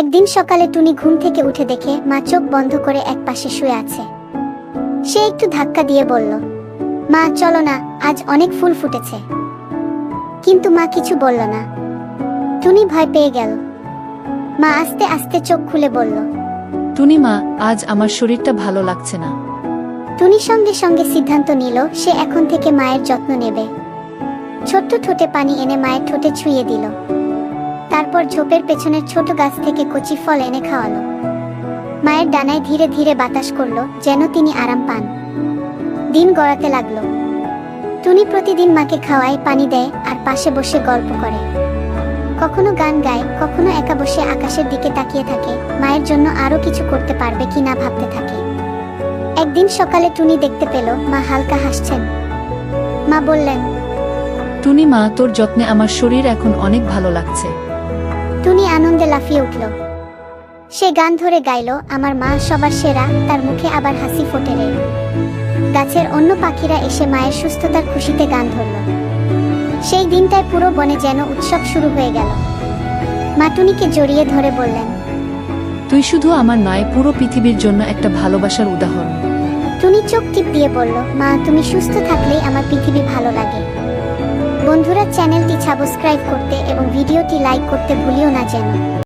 একদিন সকালে টুনি ঘুম থেকে উঠে দেখে মা চোখ বন্ধ করে এক পাশে শুয়ে আছে। সে একটু ধাক্কা দিয়ে বলল মা চলো না আজ অনেক ফুল ফুটেছে। কিন্তু মা কিছু বলল না। টুনি ভয় পেয়ে গেল। মা আস্তে আস্তে চোখ খুলে বলল টুনি মা আজ আমার শরীরটা ভালো লাগছে না। টুনি সঙ্গে সঙ্গে সিদ্ধান্ত নিল সে এখন থেকে মায়ের যত্ন নেবে। ছোট্ট ঠোঁটে পানি এনে মায়ের ঠোঁটে ছুঁয়ে দিল। তারপর ঝোপের পেছনের ছোট গাছ থেকে কচি ফল এনে খাওয়ালো। মায়ের ডানায় ধীরে ধীরে বাতাস করল, যেন তিনি আরাম পান। দিন গড়াতে লাগল। টুনি প্রতিদিন মাকে খাওয়ায়, পানি দেয় আর পাশে বসে গল্প করে। কখনো গান গায়, কখনো একা বসে আকাশের দিকে তাকিয়ে থাকে। মায়ের জন্য আরও কিছু করতে পারবে কি না ভাবতে থাকে। একদিন সকালে টুনি দেখতে পেল, মা হালকা হাসছেন। মা বললেন, টুনি মা, তোর যত্নে আমার শরীর এখন অনেক ভালো লাগছে। টুনি আনন্দে লাফিয়ে উঠল। সে গান ধরে গাইল আমার মা সবার সেরা তার মুখে আবার হাসি ফোটে রে। গাছের অন্য পাখিরা এসে মায়ের সুস্থতার খুশিতে গান ধরল। সেই দিনটায় পুরো বনে যেন উৎসব শুরু হয়ে গেল। মা টুনিকে জড়িয়ে ধরে বললেন তুই শুধু আমার নয় পুরো পৃথিবীর জন্য একটা ভালোবাসার উদাহরণ। টুনি চোখ টিপ দিয়ে বলল মা তুমি সুস্থ থাকলেই আমার পৃথিবী ভালো লাগে। বন্ধুরা চ্যানেলটি সাবস্ক্রাইব করতে এবং লাইক করতে ভুলিও না যেন।